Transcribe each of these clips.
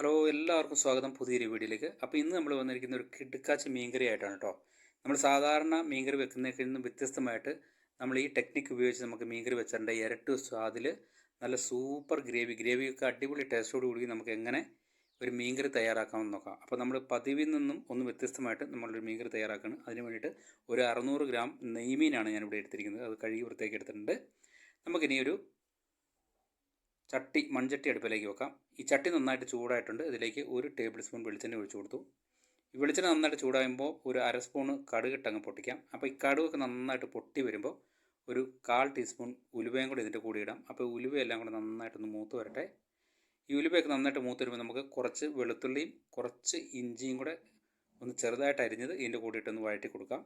Hello എല്ലാവർക്കും സ്വാഗതം പുതിയൊരു വീഡിയോയിലേക്ക്. അപ്പോൾ ഇന്ന് നമ്മൾ വന്നിരിക്കുന്ന ഒരു കിടുക്കാച്ച മീൻകറി ആയിട്ടാണ് കേട്ടോ. നമ്മൾ സാധാരണ മീൻകറി വെക്കുന്നതിൽ നിന്നും വ്യത്യസ്തമായിട്ട് നമ്മൾ ഈ ടെക്നിക്ക് ഉപയോഗിച്ച് നമുക്ക് മീൻകറി വെച്ചിട്ടുണ്ട്. ഇരട്ടു സ്വാദിൽ നല്ല സൂപ്പർ ഗ്രേവി ഗ്രേവിയൊക്കെ അടിപൊളി ടേസ്റ്റോട് കൂടി നമുക്ക് എങ്ങനെ ഒരു മീൻകറി തയ്യാറാക്കാമെന്ന് നോക്കാം. അപ്പോൾ നമ്മൾ പതിവിൽ നിന്നും ഒന്ന് വ്യത്യസ്തമായിട്ട് നമ്മളൊരു മീൻകറി തയ്യാറാക്കുകയാണ് അതിന് വേണ്ടിയിട്ട് ഒരു അറുന്നൂറ് ഗ്രാം നെയ്മീനാണ് ഞാനിവിടെ എടുത്തിരിക്കുന്നത്. അത് കഴുകി വൃത്തിയാക്കി എടുത്തിട്ടുണ്ട്. നമുക്കിനി ഒരു ചട്ടി മൺചട്ടി അടുപ്പിലേക്ക് വെക്കാം. ഈ ചട്ടി നന്നായിട്ട് ചൂടായിട്ടുണ്ട്. ഇതിലേക്ക് ഒരു ടേബിൾ സ്പൂൺ വെളിച്ചെണ്ണ ഒഴിച്ചു കൊടുത്തു. ഈ വെളിച്ചെണ്ണ നന്നായിട്ട് ചൂടാകുമ്പോൾ ഒരു അര സ്പൂണ് കടുകിട്ട് അങ്ങ് പൊട്ടിക്കാം. അപ്പോൾ ഈ കടുകൊക്കെ നന്നായിട്ട് പൊട്ടി വരുമ്പോൾ ഒരു കാൽ ടീസ്പൂൺ ഉലുവയും കൂടി ഇതിന്റെ കൂടി ഇടാം. അപ്പോൾ ഉലുവയെല്ലാം കൂടെ നന്നായിട്ടൊന്ന് മൂത്ത് വരട്ടെ. ഈ ഉലുവയൊക്കെ നന്നായിട്ട് മൂത്ത് വരുമ്പോൾ നമുക്ക് കുറച്ച് വെളുത്തുള്ളിയും കുറച്ച് ഇഞ്ചിയും കൂടെ ഒന്ന് ചെറുതായിട്ട് അരിഞ്ഞത് ഇതിന്റെ കൂടെ ഇട്ടൊന്ന് വഴറ്റി കൊടുക്കാം.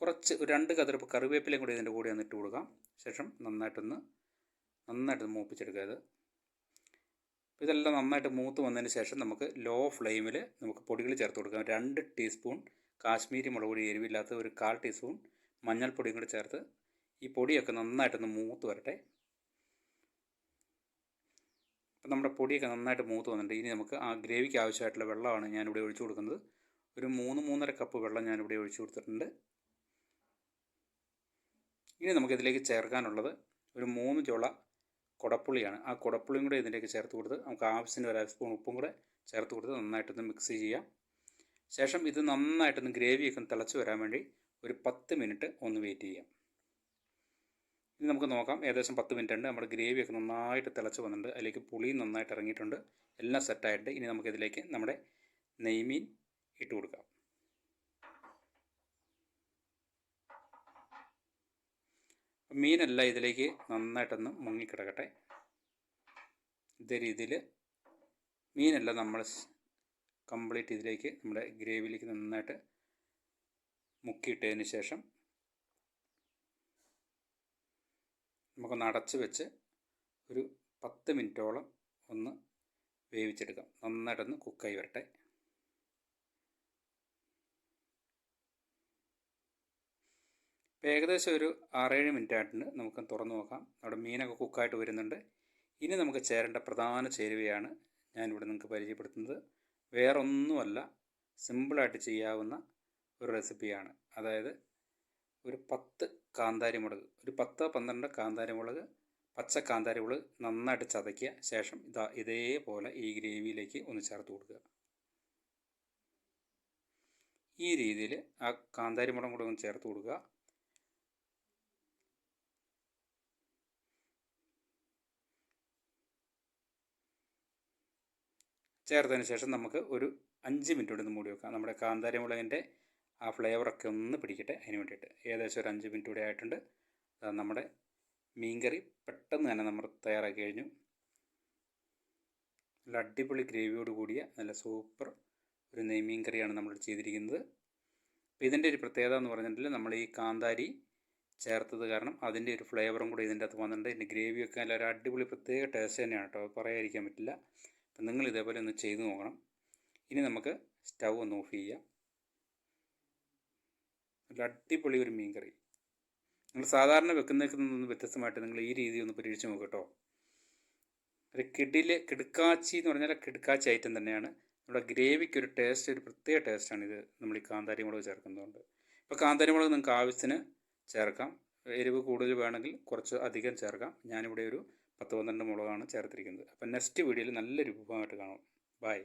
കുറച്ച് രണ്ട് കതിർപ്പ് കറിവേപ്പിലയും കൂടി ഇതിന്റെ കൂടി ഒന്ന് ഇട്ട് കൊടുക്കാം. ശേഷം നന്നായിട്ടൊന്ന് നന്നായിട്ട് മൂപ്പിച്ചെടുക്കുക ഇത് ഇതെല്ലാം നന്നായിട്ട് മൂത്ത് വന്നതിന് ശേഷം നമുക്ക് ലോ ഫ്ലെയിമിൽ നമുക്ക് പൊടികൾ ചേർത്ത് കൊടുക്കാം. രണ്ട് ടീസ്പൂൺ കാശ്മീരി മുളക് പൊടി എരിവില്ലാത്ത ഒരു കാൽ ടീസ്പൂൺ മഞ്ഞൾപ്പൊടിയും കൂടി ചേർത്ത് ഈ പൊടിയൊക്കെ നന്നായിട്ടൊന്ന് മൂത്ത് വരട്ടെ. അപ്പം നമ്മുടെ പൊടിയൊക്കെ നന്നായിട്ട് മൂത്ത് വന്നിട്ടുണ്ട്. ഇനി നമുക്ക് ആ ഗ്രേവിക്ക് ആവശ്യമായിട്ടുള്ള വെള്ളമാണ് ഞാനിവിടെ ഒഴിച്ചു കൊടുക്കുന്നത്. ഒരു മൂന്ന് മൂന്നര കപ്പ് വെള്ളം ഞാനിവിടെ ഒഴിച്ചു കൊടുത്തിട്ടുണ്ട്. ഇനി നമുക്കിതിലേക്ക് ചേർക്കാനുള്ളത് ഒരു മൂന്ന് ചുള കുടപ്പുളിയാണ്. ആ കുടപ്പുളിയും കൂടെ ഇതിലേക്ക് ചേർത്ത് കൊടുത്ത് നമുക്ക് ആവശ്യത്തിന് ഒരു സ്പൂൺ ഉപ്പും കൂടെ ചേർത്ത് കൊടുത്ത് നന്നായിട്ടൊന്ന് മിക്സ് ചെയ്യാം. ശേഷം ഇത് നന്നായിട്ടൊന്ന് ഗ്രേവിയൊക്കെ തിളച്ച് വരാൻ വേണ്ടി ഒരു പത്ത് മിനിറ്റ് ഒന്ന് വെയിറ്റ് ചെയ്യാം. ഇനി നമുക്ക് നോക്കാം. ഏകദേശം പത്ത് മിനിറ്റ് ഉണ്ട്. നമ്മുടെ ഗ്രേവിയൊക്കെ നന്നായിട്ട് തിളച്ച് വന്നിട്ടുണ്ട്. അതിലേക്ക് പുളിയും നന്നായിട്ട് ഇറങ്ങിയിട്ടുണ്ട്. എല്ലാം സെറ്റായിട്ട് ഇനി നമുക്കിതിലേക്ക് നമ്മുടെ നെയ്മീൻ ഇട്ട് കൊടുക്കാം. മീനെല്ലാം ഇതിലേക്ക് നന്നായിട്ടൊന്ന് മുങ്ങിക്കിടക്കട്ടെ. ഇതേ രീതിയിൽ മീനെല്ലാം നമ്മൾ കംപ്ലീറ്റ് ഇതിലേക്ക് നമ്മുടെ ഗ്രേവിയിലേക്ക് നന്നായിട്ട് മുക്കിയിട്ടതിന് ശേഷം നമുക്കൊന്ന് അടച്ച് വെച്ച് ഒരു പത്ത് മിനിറ്റോളം ഒന്ന് വേവിച്ചെടുക്കാം. നന്നായിട്ടൊന്ന് കുക്കായി വരട്ടെ. ഇപ്പോൾ ഏകദേശം ഒരു ആറേഴ് മിനിറ്റ് ആയിട്ടുണ്ട് നമുക്ക് തുറന്നു നോക്കാം. അവിടെ മീനൊക്കെ കുക്കായിട്ട് വരുന്നുണ്ട്. ഇനി നമുക്ക് ചേരേണ്ട പ്രധാന ചേരുവയാണ് ഞാനിവിടെ നിങ്ങൾക്ക് പരിചയപ്പെടുത്തുന്നത്. വേറൊന്നുമല്ല സിമ്പിളായിട്ട് ചെയ്യാവുന്ന ഒരു റെസിപ്പിയാണ്. അതായത് ഒരു പത്ത് കാന്താരി മുളക് ഒരു പത്ത് പന്ത്രണ്ട് കാന്താരി മുളക് പച്ച കാന്താരി മുളക് നന്നായിട്ട് ചതയ്ക്കുക ശേഷം ഇതാ ഇതേപോലെ ഈ ഗ്രേവിയിലേക്ക് ഒന്ന് ചേർത്ത് കൊടുക്കുക. ഈ രീതിയിൽ ആ കാന്താരി മുളകും കൂടെ ഒന്ന് ചേർത്ത് കൊടുക്കുക. ചേർത്തതിന് ശേഷം നമുക്ക് ഒരു അഞ്ച് മിനിറ്റ് കൂടി ഒന്ന് മൂടി വെക്കാം. നമ്മുടെ കാന്താരി മുളകിന്റെ ആ ഫ്ലേവറൊക്കെ ഒന്ന് പിടിക്കട്ടെ. അതിന് വേണ്ടിയിട്ട് ഏകദേശം ഒരു അഞ്ച് മിനിറ്റ് കൂടി ആയിട്ടുണ്ട്. നമ്മുടെ മീൻകറി പെട്ടെന്ന് തന്നെ നമ്മൾ തയ്യാറാക്കി കഴിഞ്ഞു. നല്ല അടിപൊളി ഗ്രേവിയോട് കൂടിയ നല്ല സൂപ്പർ ഒരു നെയ്മീൻ കറിയാണ് നമ്മൾ ചെയ്തിരിക്കുന്നത്. അപ്പോൾ ഇതിന്റെ ഒരു പ്രത്യേകത എന്ന് പറഞ്ഞിട്ടുണ്ടെങ്കിൽ നമ്മൾ ഈ കാന്താരി ചേർത്തത് കാരണം അതിന്റെ ഒരു ഫ്ലേവറും കൂടി ഇതിന്റെ അകത്ത് വന്നിട്ടുണ്ട്. ഇതിന്റെ ഗ്രേവിയൊക്കെ നല്ല ഒരു അടിപൊളി പ്രത്യേക ടേസ്റ്റ് തന്നെയാണ് കേട്ടോ. പറയാതിരിക്കാൻ പറ്റില്ല. അപ്പം നിങ്ങൾ ഇതേപോലെ ഒന്ന് ചെയ്ത് നോക്കണം. ഇനി നമുക്ക് സ്റ്റൗ ഒന്ന് ഓഫ് ചെയ്യാം. നല്ല അടിപൊളി ഒരു മീൻ കറി നിങ്ങൾ സാധാരണ വെക്കുന്നതിൽ നിന്നൊന്ന് വ്യത്യസ്തമായിട്ട് നിങ്ങൾ ഈ രീതി ഒന്ന് പരീക്ഷിച്ച് നോക്കട്ടോ ഒരു കിടിൽ കിടുക്കാച്ചി എന്ന് പറഞ്ഞാൽ കിടുക്കാച്ചി ഐറ്റം തന്നെയാണ്. നമ്മുടെ ഗ്രേവിക്ക് ഒരു ടേസ്റ്റ് ഒരു പ്രത്യേക ടേസ്റ്റാണ് ഇത് നമ്മൾ ഈ കാന്താരി മുളക് ചേർക്കുന്നതുകൊണ്ട്. ഇപ്പോൾ കാന്താരി മുളക് നിങ്ങൾക്ക് ആവശ്യത്തിന് ചേർക്കാം. എരിവ് കൂടുതൽ വേണമെങ്കിൽ കുറച്ച് അധികം ചേർക്കാം. ഞാനിവിടെ ഒരു പത്ത് പന്ത്രണ്ട് മുളകാണ് ചേർത്തിരിക്കുന്നത്. അപ്പം നെക്സ്റ്റ് വീഡിയോയിൽ നല്ലൊരു വിഭവമായിട്ട് കാണാം. ബൈ